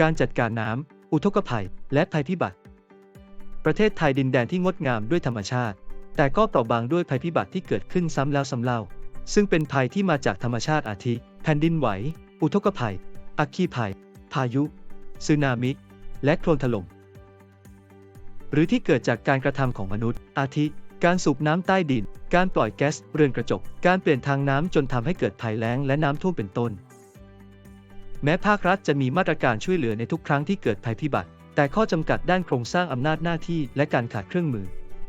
การจัดการน้ำ อุทกภัย และภัยพิบัติ ประเทศไทยดินแดนที่งดงามด้วยธรรมชาติ แต่ก็เปราะบางด้วยภัยพิบัติที่เกิดขึ้นซ้ำแล้วซ้ำเล่า ซึ่งเป็นภัยที่มาจากธรรมชาติอาทิ แผ่นดินไหว อุทกภัย อัคคีภัย พายุ สึนามิ และโคลนถล่ม หรือที่เกิดจากการกระทำของมนุษย์ อาทิ การสูบน้ำใต้ดิน การปล่อยแก๊สเรือนกระจก การเปลี่ยนทางน้ำจนทำให้เกิดภัยแล้งและน้ำท่วมเป็นต้น แม้ภาครัฐจะมีมาตรการช่วยเหลือในทุกครั้งที่เกิดภัยพิบัติ แต่ข้อจำกัดด้านโครงสร้างอำนาจหน้าที่และการขาดเครื่องมือ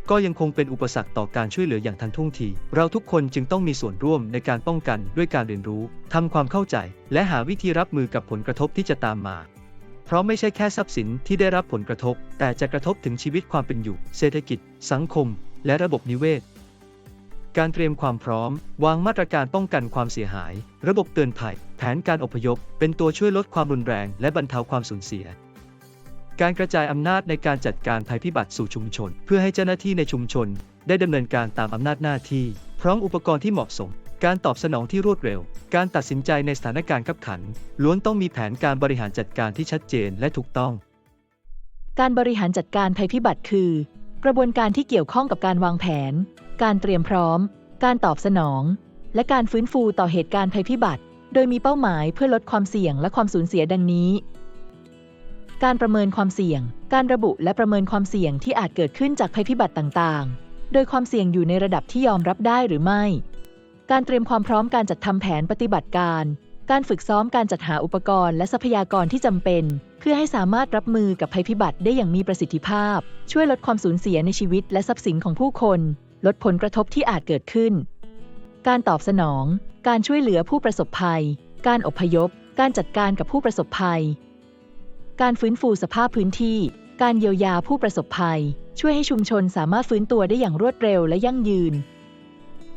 ก็ยังคงเป็นอุปสรรคต่อการช่วยเหลืออย่างทันท่วงที เราทุกคนจึงต้องมีส่วนร่วมในการป้องกันด้วยการเรียนรู้ทำความเข้าใจ และหาวิธีรับมือกับผลกระทบที่จะตามมา เพราะไม่ใช่แค่ทรัพย์สินที่ได้รับผลกระทบ แต่จะกระทบถึงชีวิตความเป็นอยู่ เศรษฐกิจ สังคม และระบบนิเวศ การเตรียมความพร้อม วางมาตรการป้องกันความเสียหาย ระบบเตือนภัย แผนการอพยพ เป็นตัวช่วยลดความรุนแรง และบรรเทาความสูญเสีย การกระจายอำนาจในการจัดการภัยพิบัติสู่ชุมชน เพื่อให้เจ้าหน้าที่ในชุมชน ได้ดำเนินการตามอำนาจหน้าที่ พร้อมอุปกรณ์ที่เหมาะสม การตอบสนองที่รวดเร็ว การตัดสินใจในสถานการณ์ขับขัน ล้วนต้องมีแผนการบริหารจัดการที่ชัดเจนและถูกต้องการบริหารจัดการภัยพิบัติคือ กระบวนการที่เกี่ยวข้องกับการวางแผน การเตรียมพร้อม การตอบสนอง และการฟื้นฟูต่อเหตุการณ์ภัยพิบัติ โดยมีเป้าหมายเพื่อลดความเสี่ยงและความสูญเสียดังนี้ การประเมินความเสี่ยง การระบุและประเมินความเสี่ยงที่อาจเกิดขึ้นจากภัยพิบัติต่างๆ โดยความเสี่ยงอยู่ในระดับที่ยอมรับได้หรือไม่ การเตรียมความพร้อมการจัดทำแผนปฏิบัติการ การฝึกซ้อมการจัดหาอุปกรณ์และทรัพยากรที่จำเป็น เพื่อให้สามารถรับมือกับภัยพิบัติได้อย่างมีประสิทธิภาพ ช่วยลดความสูญเสียในชีวิตและทรัพย์สินของผู้คน ลดผลกระทบที่อาจเกิดขึ้น การตอบสนอง การช่วยเหลือผู้ประสบภัย การอพยพ การจัดการกับผู้ประสบภัย การฟื้นฟูสภาพพื้นที่ การเยียวยาผู้ประสบภัย ช่วยให้ชุมชนสามารถฟื้นตัวได้อย่างรวดเร็วและยั่งยืน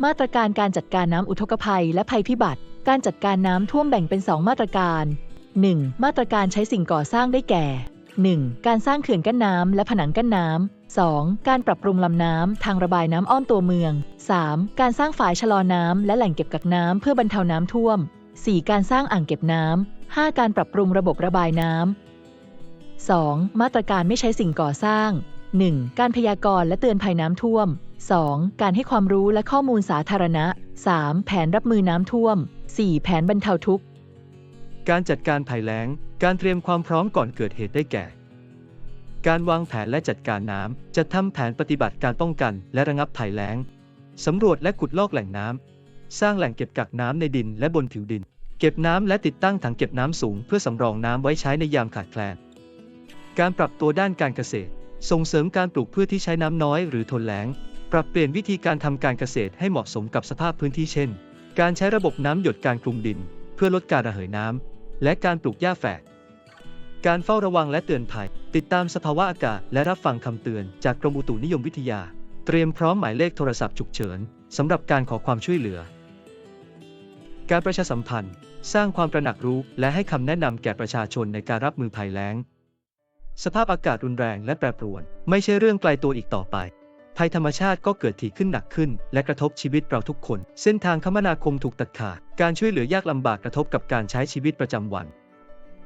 มาตรการการจัดการน้ำอุทกภัยและภัยพิบัติ การจัดการน้ำท่วมแบ่งเป็น 2 มาตรการ 1. มาตรการใช้สิ่งก่อสร้างได้แก่ 1. การสร้างเขื่อนกั้นน้ำและผนังกั้นน้ำ 2. การปรับปรุงลำน้ำทางระบายน้ำอ้อมตัวเมือง 3. การสร้างฝายชะลอน้ำและแหล่งเก็บกักน้ำเพื่อบรรเทาน้ำท่วม 4. การสร้างอ่างเก็บน้ำ 5. การปรับปรุงระบบระบายน้ำ 2. มาตรการไม่ใช้สิ่งก่อสร้าง 1. การพยากรณ์และเตือนภัยน้ำท่วม 2. การให้ความรู้และข้อมูลสาธารณะ 3. แผนรับมือน้ำท่วม 4. แผนบรรเทาทุกข์ การจัดการภัยแล้ง การเตรียมความพร้อมก่อนเกิดเหตุได้แก่ การวางแผนและจัดการน้ำจะทำแผนปฏิบัติการป้องกัน และระงับภัยแล้งสำรวจและขุดลอกแหล่งน้ำสร้างแหล่งเก็บกักน้ำในดินและบนผิวดิน เก็บน้ำและติดตั้งถังเก็บน้ำสูงเพื่อสำรองน้ำไว้ใช้ในยามขาดแคลน การปรับตัวด้านการเกษตร ส่งเสริมการปลูกพืชที่ใช้น้ำน้อยหรือทนแล้ง ปรับเปลี่ยนวิธีการทำการเกษตรให้เหมาะสมกับสภาพพื้นที่เช่น การใช้ระบบน้ำหยดการคลุมดิน เพื่อลดการระเหยน้ำ และการปลูกหญ้าแฝก การเฝ้าระวังและเตือนภัย ติดตามสภาวะอากาศและรับฟังคำเตือนจากกรมอุตุนิยมวิทยา เตรียมพร้อมหมายเลขโทรศัพท์ฉุกเฉินสำหรับการขอความช่วยเหลือ การประชาสัมพันธ์ สร้างความตระหนักรู้และให้คำแนะนำแก่ประชาชนในการรับมือภัยแล้ง สภาพอากาศรุนแรงและแปรปรวน ไม่ใช่เรื่องไกลตัวอีกต่อไป ภัยธรรมชาติก็เกิดถี่ขึ้นหนักขึ้น และกระทบชีวิตเราทุกคน เส้นทางคมนาคมถูกตัดขาด การช่วยเหลือยากลำบากกระทบกับการใช้ชีวิตประจำวัน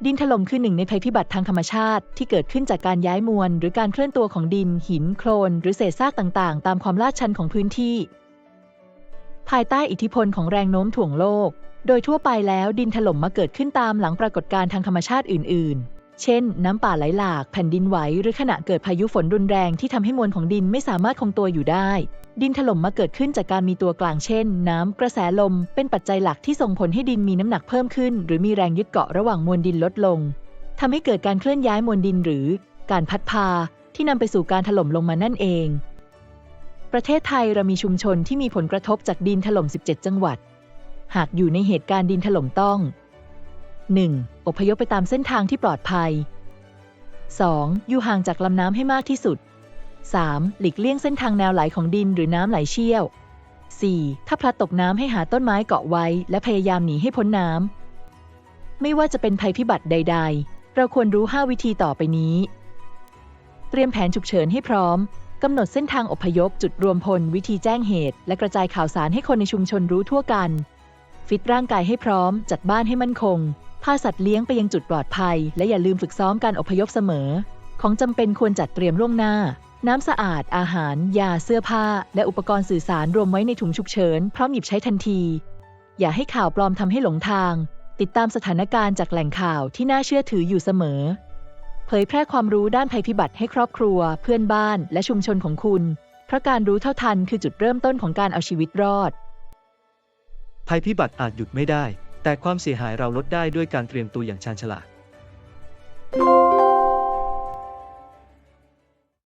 ดินถล่มคือหนึ่งในภัยพิบัติทางธรรมชาติ ที่เกิดขึ้นจากการย้ายมวล หรือการเคลื่อนตัวของดิน หิน โคลน หรือเศษซากต่างๆ ตามความลาดชันของพื้นที่ ภายใต้อิทธิพลของแรงโน้มถ่วงโลก โดยทั่วไปแล้วดินถล่มมาเกิดขึ้นตามหลังปรากฏการณ์ทางธรรมชาติอื่น ๆ เช่น น้ำป่าไหลหลาก แผ่นดินไหว หรือขณะเกิดพายุฝนรุนแรงที่ทำให้มวลของดินไม่สามารถคงตัวอยู่ได้ ดินถล่มมาเกิดขึ้นจากการมีตัวกลางเช่น น้ำกระแสลม เป็นปัจจัยหลักที่ส่งผลให้ดินมีน้ำหนักเพิ่มขึ้น หรือมีแรงยึดเกาะระหว่างมวลดินลดลงทำให้เกิดการเคลื่อนย้ายมวลดินหรือ การพัดพา ที่นำไปสู่การถล่มลงมานั่นเอง ประเทศไทยเรามีชุมชนที่มีผลกระทบจากดินถล่ม 17 จังหวัด หากอยู่ในเหตุการณ์ดินถล่มต้อง 1. อพยพไปตามเส้นทางที่ปลอดภัย 2. อยู่ห่างจากลำน้ำให้มากที่สุด 3. หลีกเลี่ยงเส้นทางแนวไหลของดินหรือน้ำไหลเชี่ยว 4. ถ้าพลัดตกน้ำให้หาต้นไม้เกาะไว้ และพยายามหนีให้พ้นน้ำ ไม่ว่าจะเป็นภัยพิบัติใด ๆ เราควรรู้ 5 วิธีต่อไปนี้ เตรียมแผนฉุกเฉินให้พร้อม กำหนดเส้นทางอพยพจุดรวมพล วิธีแจ้งเหตุ และกระจายข่าวสารให้คนในชุมชนรู้ทั่วกัน ฟิตร่างกายให้พร้อม จัดบ้านให้มั่นคง พาสัตว์เลี้ยงไปยังจุดปลอดภัย และอย่าลืมฝึกซ้อมการอพยพเสมอ ของจำเป็นควรจัดเตรียมล่วงหน้า น้ำสะอาด อาหาร ยา เสื้อผ้า และอุปกรณ์สื่อสารรวมไว้ในถุงฉุกเฉินพร้อมหยิบใช้ทันที อย่าให้ข่าวปลอมทำให้หลงทาง ติดตามสถานการณ์จากแหล่งข่าวที่น่าเชื่อถืออยู่เสมอ เผยแพร่ความรู้ด้านภัยพิบัติให้ครอบครัว เพื่อนบ้าน และชุมชนของคุณ เพราะการรู้เท่าทันคือจุดเริ่มต้นของการเอาชีวิตรอด ภัยพิบัติอาจหยุดไม่ได้ แต่ความเสียหายเราลดได้ด้วยการเตรียมตัวอย่างชาญฉลาด